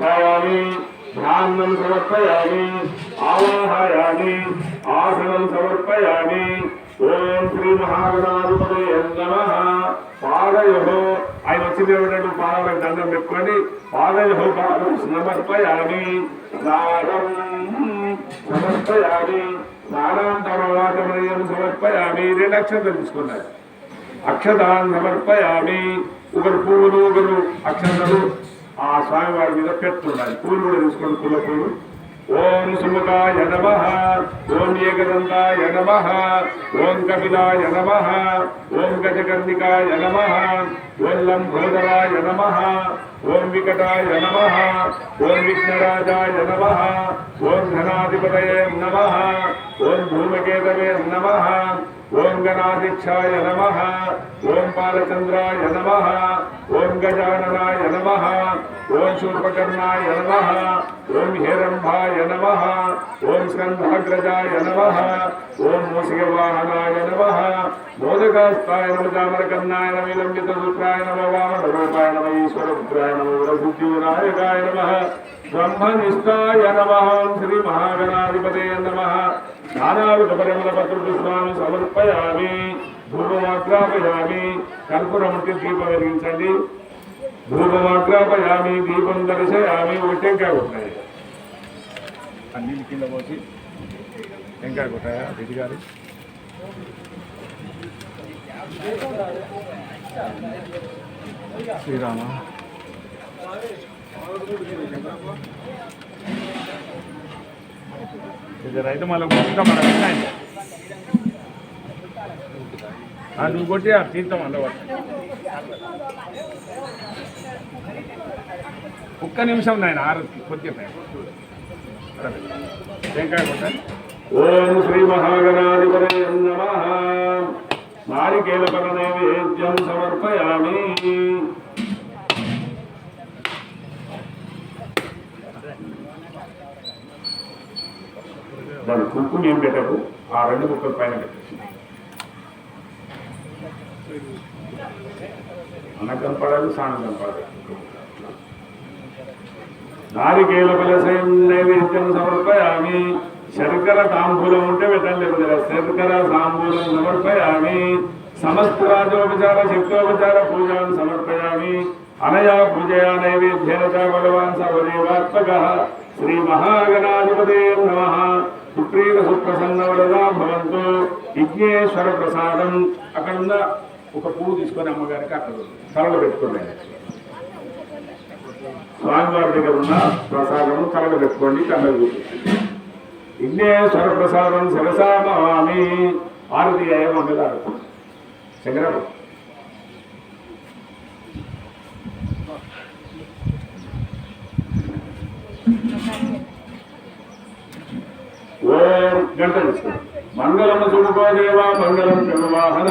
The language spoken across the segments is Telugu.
భవామి ధ్యానం సమర్పయామి ఆవాహయామి ఆసనం సమర్పయామి. ఓం శ్రీ మహాగణాధిపతి నమ. పాదయో ఆయన వచ్చింది ఏమిటంటే పాదాలకు దండం పెట్టుకొని పాదయో పాదం సమర్పయామి. స్నానం సమర్పయామి. స్నానాంతరవాచమయం సమర్పయామి. రెండు అక్షంతలు తీసుకున్నారు అక్షతాన్ని సమర్పయామి. ఒకరు పువ్వులు ఒకరు అక్షతలు ఆ స్వామివారి మీద పెట్టుండాలి పూలు కూడా తీసుకోండి పూల పూలు ఓం సుముఖాయ నమ ఓం ఏకదంతాయ నమ ఓం కపిలాయ నమ ఓం గజకర్ణికాయ నమ ఓం లంబోదరాయ నమ ఓం వికటాయ నమ ఓం విఘ్నరాజాయ నమ ఓం ధనాధిపతయే నమ ఓం భూమకేతవే నమ ఓం గణాధిక్షాయ నమ ఓం పాలచంద్రాయ నమ ఓం గజాననాయ నమ ఓం శూర్పకర్ణాయ నమ. ఓం హేరంభాయ నమ. ఓం స్కంధాగ్రజాయ నమ. ఓం మూసికవాహనాయ నమ. మోదకాస్తాయ నమ చామరకర్ణాయ నమ విలంబిత సూత్రాయ నమ వామన రూపాయ నమ ఈశ్వర నమ వరసిద్ధివినాయకాయ నమ. బ్రహ్మనిష్టాయ నమ. శ్రీ మహాగణాధిపతే నమ. నానావిధ పరిమళ పత్రుస్వామి సమర్పయామి. ధూపమాగ్రాపయామి కర్పూరముట్టి దీపం వెలిగించండి. ధూపమాగ్రాపయామి దీపం దర్శయామి ఒకటి టెంకాయ కొట్టాయి అన్ని కింద పోసి టెంకాయ కొట్టాయా రెడ్డి గారు? శ్రీరామ. ఇది రైతు మళ్ళీ కొట్టుకుంటా మన పెట్టండి నువ్వు కొట్టి ఆ తీర్థం అందవచ్చు ఒక్క నిమిషం నాయన ఆరతి కొద్దిగా వెంకాయ టెంకాయ ఓం శ్రీ మహాగణాధిపతి నమ. నారికేల పరనైవేద్యం సమర్పయామి. దాని కుంకుమ ఏం పెట్టకు. ఆ రెండు కుక్కల పైన పెట్టేసి. అన్న కనపడాలి సాణం కనపడాలి నారికేల ఫలసేం నైవేద్యం సమర్పయామి. శర్కర తాంబూలం ఉంటే పెట్టండి శర్కర తాంబూలం సమర్పయామి. సమస్త రాజోపచార శక్తోపచార పూజాన్ని సమర్పయామి. అనయా పూజయా నైవేద్యేన చ భగవాన్ సర్వదేవాత్మక. శ్రీ మహాగణాధిపతే నమ. సుప్రీత సుప్రసన్న వరదా భవంతు. విఘ్నేశ్వర ప్రసాదం. అక్కడ ఉన్న ఒక పువ్వు తీసుకొని అమ్మగారికి అక్కడ తలలో పెట్టుకున్నాయి స్వామివారి దగ్గర ఉన్న ప్రసాదము తలలో పెట్టుకోండి కన్నది చూపించండి విఘ్నేశ్వర ప్రసాదం శిరసామామి ఆరుది అయ్యే మంగళారు శంకరాపు ఓం గంట మంగళం చూడుకోదేవా మంగళం జగవాహన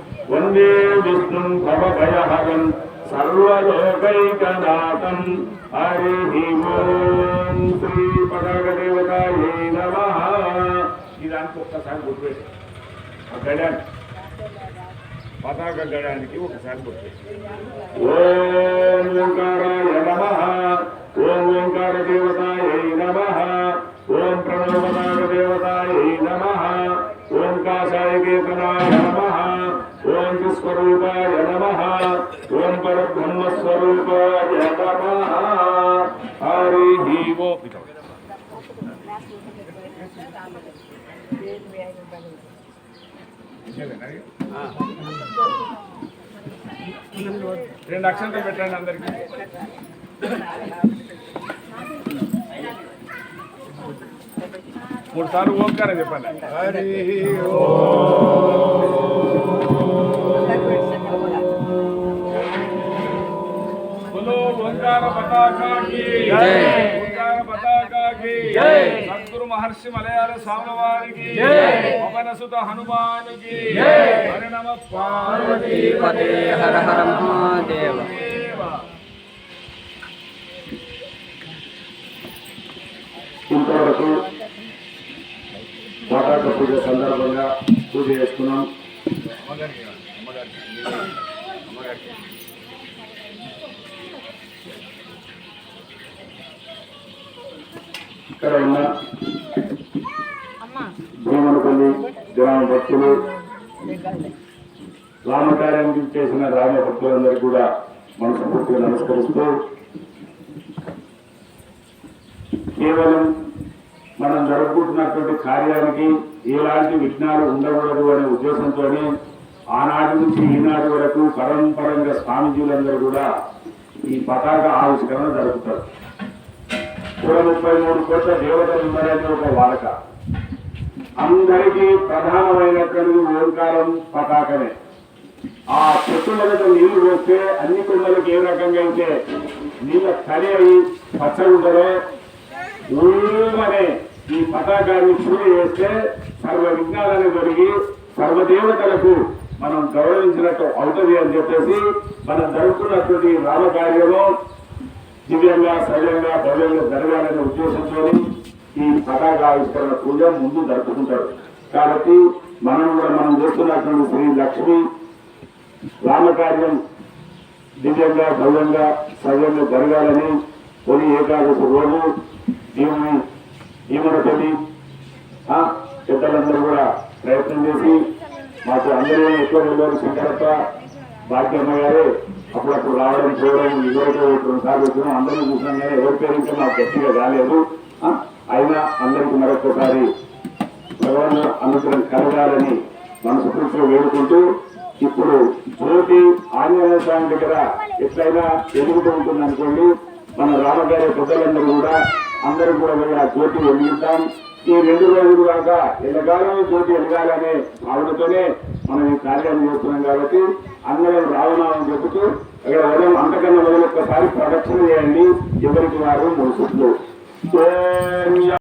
విద్యాన్నగంజం వందే విష్ణుం భవభయహరం సర్వలోకైకనాథం హరి ఓం శ్రీ పడగదేవతాయే నమః ఇదానికి ఒక్కసారి గుర్తుపెట్టి ఆ గడాన్ని పతాక గడానికి ఒకసారి గుర్తుపెట్టి ఓం ఓంకారాయ నమ ఓం ఓంకార దేవతాయ నమ ఓం ప్రణవనాగ దేవతాయ నమ ఓం కాషాయ కేతనాయ నమ ఓం స్వరూపాయ నమ. ఓం పరబ్రహ్మస్వరూపాయ నమ. హరి రెండు అక్షంతలు పెట్టండి అందరికి. మూడు సార్లు ఓంకారం చెప్పండి. హరి ఓ మహర్షి మలయాళ స్వామి వారికి జై. పవనసుత హనుమానుకి జై. హరి నమ పార్వతీ పదే హర హర మహాదేవ ఇంతవరకు పతాక పూజ సందర్భంగా పూజ చేసుకున్నాం ఇక్కడ ఉన్న గ్రామ భక్తులు రామకార్యం చేసిన రామ భక్తులందరికీ కూడా మనస్ఫూర్తిగా నమస్కరిస్తూ కేవలం మనం జరుపుకుంటున్నటువంటి కార్యానికి ఎలాంటి విఘ్నాలు ఉండకూడదు అనే ఉద్దేశంతో ఆనాటి నుంచి ఈనాటి వరకు పరంపరంగా స్వామీజీలందరూ కూడా ఈ పతాక ఆవిష్కరణ జరుపుతారు. నూట ముప్పై మూడు కోట్ల దేవతలు ఉన్నారని ఒక వాడక. అందరికీ ప్రధానమైనటువంటి ఓంకారం పతాకమే. ఆ చెట్టు మీద నీళ్ళు పోస్తే అన్ని కొండలకు ఏ రకంగా అయితే నీళ్ళ తడి అయి పచ్చగుండలో ఉంటుందో ఊమనే ఈ పతాకాన్ని పూజ చేస్తే సర్వ విజ్ఞానాన్ని జరిగి సర్వదేవతలకు మనం గౌరవించినట్టు అవుతుంది అని చెప్పేసి మనం జరుపుకున్నటువంటి రామకార్యము దివ్యంగా సవ్యంగా భవ్యంగా జరగాలనే ఉద్దేశంతో ఈ పతాకావిష్కరణ పూజ ముందు జరుపుకుంటారు కాబట్టి మనం కూడా మనం చేస్తున్నటువంటి శ్రీ లక్ష్మి రామకార్యం దివ్యంగా భవ్యంగా సవ్యంగా జరగాలని తొలి ఏకాదశి రోజు దీవుని ఈమనతోటి పెద్దలందరూ కూడా ప్రయత్నం చేసి మాకు అందరూ ఎక్కువ వెళ్ళారు శంకరప్ప భాగ్యమ్మ గారు అప్పుడప్పుడు రావడం చూడడం ఇదివరకు రెండు సార్లు వచ్చినాం. అందరూ చూసినాం కానీ ఎవరి పేరు ఇంకా మాకు గట్టిగా రాలేదు. అయినా అందరికీ మరొకసారి భగవాన్ అనుగ్రహం కలగాలని మనస్ఫూర్తిగా వేడుకుంటూ ఇప్పుడు జ్యోతి ఆంజనేయ స్వామి దగ్గర ఎట్లయినా ఎదుగుతూ ఉంటుంది అనుకోండి మన రామగారి పెద్దలందరూ కూడా అందరూ కూడా వెళ్ళి ఆ జ్యోతి వెలిగిద్దాం. ఈ రెండు రోజులు కాక ఎల్లకాలం జ్యోతి ఎదగాలనే భావనతోనే మనం ఈ కార్యాన్ని చేస్తున్నాం కాబట్టి అందరం రావణాలని చెబుతూ ఇక్కడ ఉదయం అంతకన్నా మొదలు ఒక్కసారి ప్రదక్షిణ చేయండి. ఎవరికి వారు మూడు 喂